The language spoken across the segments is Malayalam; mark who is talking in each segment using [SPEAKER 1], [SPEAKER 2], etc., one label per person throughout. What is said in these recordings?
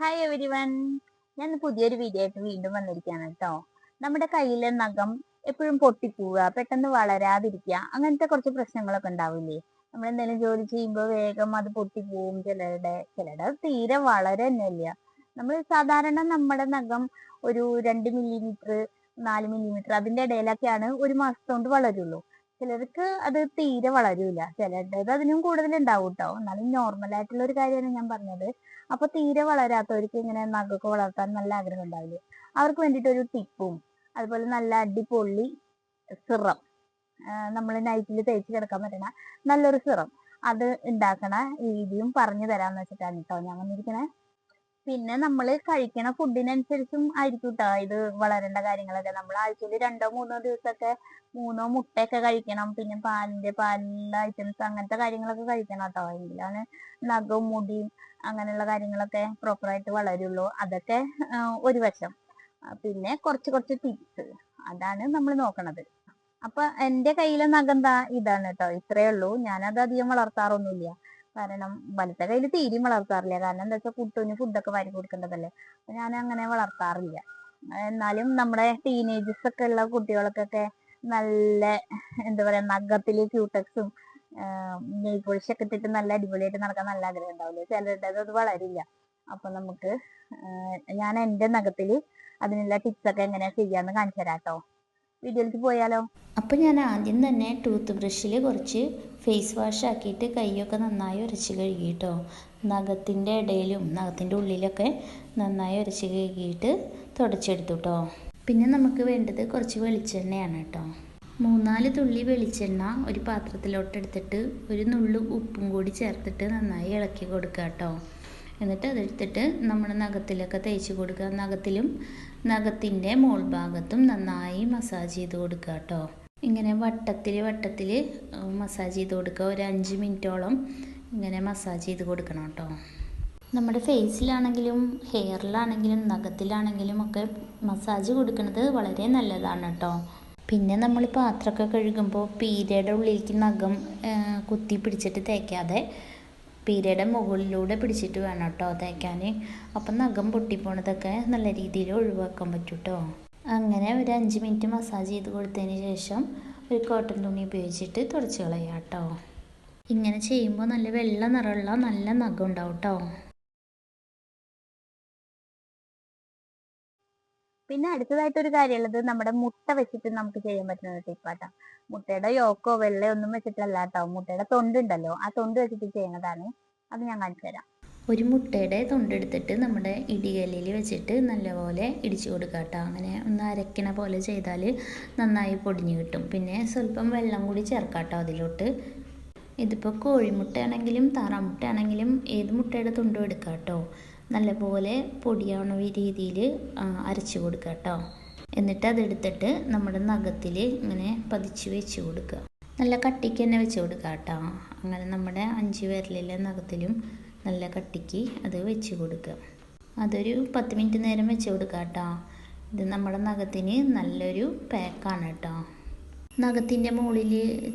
[SPEAKER 1] ഹായ് എവരി വൺ ഞാൻ പുതിയൊരു വീഡിയോ ആയിട്ട് വീണ്ടും വന്നിരിക്കുകയാണ് കേട്ടോ. നമ്മുടെ കയ്യിലെ നഖം എപ്പോഴും പൊട്ടിപ്പോവുക പെട്ടെന്ന് വളരാതിരിക്കുക അങ്ങനത്തെ കുറച്ച് പ്രശ്നങ്ങളൊക്കെ ഉണ്ടാവില്ലേ? നമ്മൾ എന്തെങ്കിലും ജോലി ചെയ്യുമ്പോൾ വേഗം അത് പൊട്ടിപ്പോവും. ചിലരുടെ ചിലരുടെ തീരെ വളരെ തന്നെയില്ല നമ്മൾ സാധാരണ നമ്മുടെ നഖം ഒരു രണ്ട് മില്ലിമീറ്റർ നാല് മില്ലിമീറ്റർ അതിന്റെ ഇടയിലൊക്കെയാണ് ഒരു മാസത്തോണ്ട് വളരുള്ളൂ. ചിലർക്ക് അത് തീരെ വളരൂല. ചിലരുടേത് അതിനും കൂടുതൽ ഉണ്ടാവും കേട്ടോ എന്നാലും നോർമൽ ആയിട്ടുള്ള ഒരു കാര്യമാണ് ഞാൻ പറഞ്ഞത്. അപ്പൊ തീരെ വളരാത്തവർക്ക് ഇങ്ങനെ നഖമൊക്കെ വളർത്താൻ നല്ല ആഗ്രഹം ഉണ്ടാവില്ലേ? അവർക്ക് വേണ്ടിയിട്ട് ഒരു ടിപ്പും അതുപോലെ നല്ല അടിപൊളി സിറം. നമ്മൾ നൈറ്റിൽ തേച്ച് കിടക്കാൻ പറ്റണ നല്ലൊരു സിറം. അത് ഉണ്ടാക്കണ രീതിയും പറഞ്ഞു തരാന്ന് വെച്ചിട്ടാണ് കേട്ടോ ഞാൻ വന്നിരിക്കണേ. പിന്നെ നമ്മൾ കഴിക്കണ ഫുഡിനനുസരിച്ചും ആയിരിക്കും കേട്ടോ ഇത് വളരേണ്ട കാര്യങ്ങളൊക്കെ. നമ്മൾ ആഴ്ചയിൽ രണ്ടോ മൂന്നോ ദിവസമൊക്കെ മൂന്നോ മുട്ടയൊക്കെ കഴിക്കണം. പിന്നെ പാലിന്റെ പാലിന്റെ ഐറ്റംസ് അങ്ങനത്തെ കാര്യങ്ങളൊക്കെ കഴിക്കണം കേട്ടോ എങ്കിലാണ് നഖവും മുടിയും അങ്ങനെയുള്ള കാര്യങ്ങളൊക്കെ പ്രോപ്പറായിട്ട് വളരുള്ളൂ. അതൊക്കെ ഒരു വശം. പിന്നെ കുറച്ച് കുറച്ച് ടിപ്സ് അതാണ് നമ്മൾ നോക്കണത്. അപ്പൊ എന്റെ കയ്യിലെ നഖം എന്താ? ഇതാണ് കേട്ടോ ഇത്രയേ ഉള്ളൂ. ഞാനത് അധികം വളർത്താറൊന്നുമില്ല. കാരണം വലത്തെ കയ്യിൽ തീരെയും വളർത്താറില്ല. കാരണം എന്താ വെച്ചാൽ കുട്ടുവിന് ഫുഡൊക്കെ വാരി കൊടുക്കേണ്ടതല്ലേ. അപ്പൊ ഞാൻ അങ്ങനെ വളർത്താറില്ല. എന്നാലും നമ്മുടെ ടീനേജസ് ഒക്കെ ഉള്ള കുട്ടികൾക്കൊക്കെ നല്ല എന്താ പറയാ നഖത്തിൽ ക്യൂട്ടക്സും നെയ് പൊളിച്ചൊക്കെ ഇട്ടിട്ട് നല്ല അടിപൊളിയായിട്ട് നടക്കാൻ നല്ല ആഗ്രഹം ഉണ്ടാവില്ലേ? ചിലരുടെ അത് വളരില്ല. അപ്പൊ നമുക്ക് ഞാൻ എന്റെ നഖത്തിൽ അതിനുള്ള ടിപ്സ് ഒക്കെ എങ്ങനെയാ ചെയ്യാന്ന് കാണിച്ചു തരാം കേട്ടോ വീഡിയോയിലേക്ക് പോയാലോ?
[SPEAKER 2] അപ്പോൾ ഞാൻ ആദ്യം തന്നെ ടൂത്ത് ബ്രഷിൽ കുറച്ച് ഫേസ് വാഷ് ആക്കിയിട്ട് കൈയൊക്കെ നന്നായി ഉരച്ച് കഴുകിയിട്ടോ നഖത്തിന്റെ ഇടയിലും നഖത്തിന്റെ ഉള്ളിലൊക്കെ നന്നായി ഉരച്ച് കഴുകിയിട്ട് തുടച്ചെടുത്തു കേട്ടോ പിന്നെ നമുക്ക് വേണ്ടത് കുറച്ച് വെളിച്ചെണ്ണയാണ് കേട്ടോ. മൂന്നാൽ തുള്ളി വെളിച്ചെണ്ണ ഒരു പാത്രത്തിലോട്ട് എടുത്തിട്ട് ഒരു നുള്ളു ഉപ്പും കൂടി ചേർത്തിട്ട് നന്നായി ഇളക്കി കൊടുക്കുക കേട്ടോ. എന്നിട്ട് അതെടുത്തിട്ട് നമ്മുടെ നഖത്തിലൊക്കെ തേച്ച് കൊടുക്കുക. നഖത്തിലും നഖത്തിന്റെ മോൾ ഭാഗത്തും നന്നായി മസാജ് ചെയ്ത് കൊടുക്കുക കേട്ടോ. ഇങ്ങനെ വട്ടത്തിൽ വട്ടത്തിൽ മസാജ് ചെയ്ത് കൊടുക്കുക. ഒരു അഞ്ച് മിനിറ്റോളം ഇങ്ങനെ മസാജ് ചെയ്ത് കൊടുക്കണം കേട്ടോ. നമ്മുടെ ഫേസിലാണെങ്കിലും ഹെയറിലാണെങ്കിലും നഖത്തിലാണെങ്കിലും ഒക്കെ മസാജ് കൊടുക്കുന്നത് വളരെ നല്ലതാണ് കേട്ടോ. പിന്നെ നമ്മൾ പാത്രമൊക്കെ കഴുകുമ്പോൾ പീരയുടെ ഉള്ളിലേക്ക് നഖം കുത്തി പിടിച്ചിട്ട് തേക്കാതെ പീരയുടെ മുകളിലൂടെ പിടിച്ചിട്ട് വേണം കേട്ടോ തേക്കാൻ. അപ്പം നഖം പൊട്ടിപ്പോണതൊക്കെ നല്ല രീതിയിൽ ഒഴിവാക്കാൻ പറ്റും കേട്ടോ. അങ്ങനെ ഒരു അഞ്ച് മിനിറ്റ് മസാജ് ചെയ്ത് കൊടുത്തതിന് ശേഷം ഒരു കോട്ടൺ തുണി ഉപയോഗിച്ചിട്ട് തുടച്ച് കളയാം കേട്ടോ. ഇങ്ങനെ ചെയ്യുമ്പോൾ നല്ല വെള്ള നിറമുള്ള നല്ല നഖം ഉണ്ടാവും കേട്ടോ.
[SPEAKER 1] പിന്നെ അടുത്തതായിട്ട് ഒരു കാര്യമുള്ളത് നമ്മുടെ മുട്ട വെച്ചിട്ട് നമുക്ക് ചെയ്യാൻ പറ്റുന്ന ടിപ്പാട്ടോ മുട്ടയുടെ യോക്കോ വെള്ളയോ ഒന്നും വെച്ചിട്ടല്ല കേട്ടോ മുട്ടയുടെ തൊണ്ടുണ്ടല്ലോ. ആ തൊണ്ട് വെച്ചിട്ട് ചെയ്യുന്നതാണ്. അത് ഞാൻ കാണിച്ചു തരാം.
[SPEAKER 2] ഒരു മുട്ടയുടെ തൊണ്ടെടുത്തിട്ട് നമ്മുടെ ഇടികല്ലിൽ വെച്ചിട്ട് നല്ലപോലെ ഇടിച്ചു കൊടുക്കുക കേട്ടോ അങ്ങനെ ഒന്ന് അരക്കണ പോലെ ചെയ്താൽ നന്നായി പൊടിഞ്ഞു കിട്ടും. പിന്നെ സ്വല്പം വെള്ളം കൂടി ചേർക്കാം കേട്ടോ അതിലോട്ട്. ഇതിപ്പോൾ കോഴിമുട്ടയാണെങ്കിലും താറാമുട്ടയാണെങ്കിലും ഏത് മുട്ടയുടെ തുണ്ടും എടുക്കാം കേട്ടോ നല്ലപോലെ പൊടിയാവണ രീതിയിൽ അരച്ച് കൊടുക്കുക കേട്ടോ എന്നിട്ട് അതെടുത്തിട്ട് നമ്മുടെ നഖത്തിൽ ഇങ്ങനെ പതിച്ച് വെച്ച് കൊടുക്കുക. നല്ല കട്ടിക്ക് തന്നെ വെച്ച് കൊടുക്കുക കേട്ടോ അങ്ങനെ നമ്മുടെ അഞ്ച് വിരലിലെ നഖത്തിലും നല്ല കട്ടിക്ക് അത് വെച്ച് കൊടുക്കുക. അതൊരു പത്ത് മിനിറ്റ് നേരം വെച്ച് കൊടുക്കുക കേട്ടോ ഇത് നമ്മുടെ നഖത്തിന് നല്ലൊരു പാക്കാണ് കേട്ടോ നഖത്തിന്റെ മുകളിൽ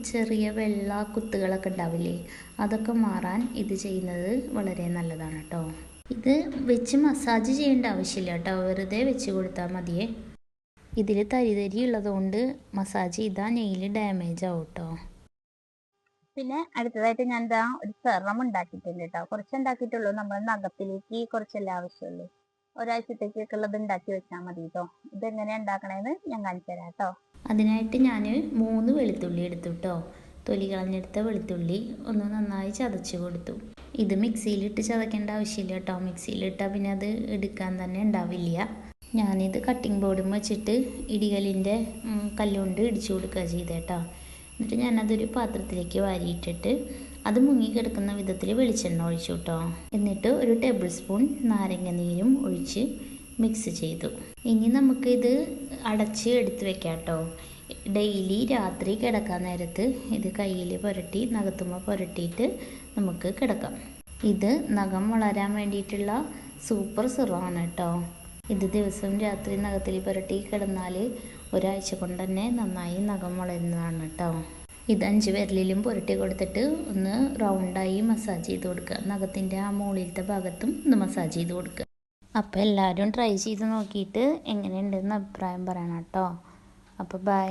[SPEAKER 2] ചെറിയ വെള്ള കുത്തുകളൊക്കെ ഉണ്ടാവില്ലേ? അതൊക്കെ മാറാൻ ഇത് ചെയ്യുന്നത് വളരെ നല്ലതാണ് കേട്ടോ ഇത് വെച്ച് മസാജ് ചെയ്യേണ്ട ആവശ്യമില്ല കേട്ടോ വെറുതെ വെച്ച് കൊടുത്താൽ മതിയേ. ഇതിൽ തരിതരി ഉള്ളതുകൊണ്ട് മസാജ് ചെയ്താൽ നെയിൽ ഡാമേജ് ആവും കേട്ടോ
[SPEAKER 1] പിന്നെ അടുത്തതായിട്ട് ഞാൻ എന്താ ഒരു സെറം ഉണ്ടാക്കിയിട്ടുണ്ട് കേട്ടോ കുറച്ച് ഉണ്ടാക്കിയിട്ടുള്ളൂ. നമ്മൾ നഖത്തിലേക്ക് കുറച്ചല്ലേ ആവശ്യമുള്ളൂ. ഒരാഴ്ചത്തേക്കൊക്കെ ഉള്ളത് ഉണ്ടാക്കി വെച്ചാൽ മതി കേട്ടോ ഇതെങ്ങനെയാണ് ഉണ്ടാക്കണേന്ന് ഞാൻ കാണിച്ചു തരാം കേട്ടോ
[SPEAKER 2] അതിനായിട്ട് ഞാൻ മൂന്ന് വെളുത്തുള്ളി എടുത്തു കേട്ടോ തൊലി കളഞ്ഞെടുത്ത വെളുത്തുള്ളി ഒന്ന് നന്നായി ചതച്ച് കൊടുത്തു. ഇത് മിക്സിയിലിട്ട് ചതക്കേണ്ട ആവശ്യമില്ല കേട്ടോ മിക്സിയിലിട്ടാൽ പിന്നെ അത് എടുക്കാൻ തന്നെ ഉണ്ടാവില്ല. ഞാനിത് കട്ടിംഗ് ബോർഡും വെച്ചിട്ട് ഇടികലിന്റെ കല്ലുകൊണ്ട് ഇടിച്ചു കൊടുക്കുക ചെയ്തേട്ടോ എന്നിട്ട് ഞാനതൊരു പാത്രത്തിലേക്ക് വാരിയിട്ടിട്ട് അത് മുങ്ങിക്കിടക്കുന്ന വിധത്തിൽ വെളിച്ചെണ്ണ ഒഴിച്ചു കേട്ടോ എന്നിട്ട് ഒരു ടേബിൾ സ്പൂൺ നാരങ്ങ നീരും ഒഴിച്ച് മിക്സ് ചെയ്തു. ഇനി നമുക്കിത് അടച്ച് എടുത്ത് വെക്കാം കേട്ടോ ഡെയിലി രാത്രി കിടക്കാൻ നേരത്ത് ഇത് കയ്യിൽ പുരട്ടി നഖത്തുമ്മ പുരട്ടിയിട്ട് നമുക്ക് കിടക്കാം. ഇത് നഖം വളരാൻ വേണ്ടിയിട്ടുള്ള സൂപ്പർ സിറമാണ് കേട്ടോ. ഇത് ദിവസവും രാത്രി നഖത്തിൽ പുരട്ടി കിടന്നാൽ ഒരാഴ്ച കൊണ്ട് തന്നെ നന്നായി നഖം വളരുന്നതാണ് കേട്ടോ. ഇത് അഞ്ച് വിരലിലും പുരട്ടി കൊടുത്തിട്ട് ഒന്ന് റൗണ്ടായി മസാജ് ചെയ്ത് കൊടുക്കുക. നഖത്തിന്റെ ആ മുകളിലത്തെ ഭാഗത്തും ഒന്ന് മസാജ് ചെയ്ത് കൊടുക്കുക. അപ്പോൾ എല്ലാവരും ട്രൈ ചെയ്ത് നോക്കിയിട്ട് എങ്ങനെയുണ്ടെന്ന് അഭിപ്രായം പറയണം കേട്ടോ. അപ്പോൾ ബൈ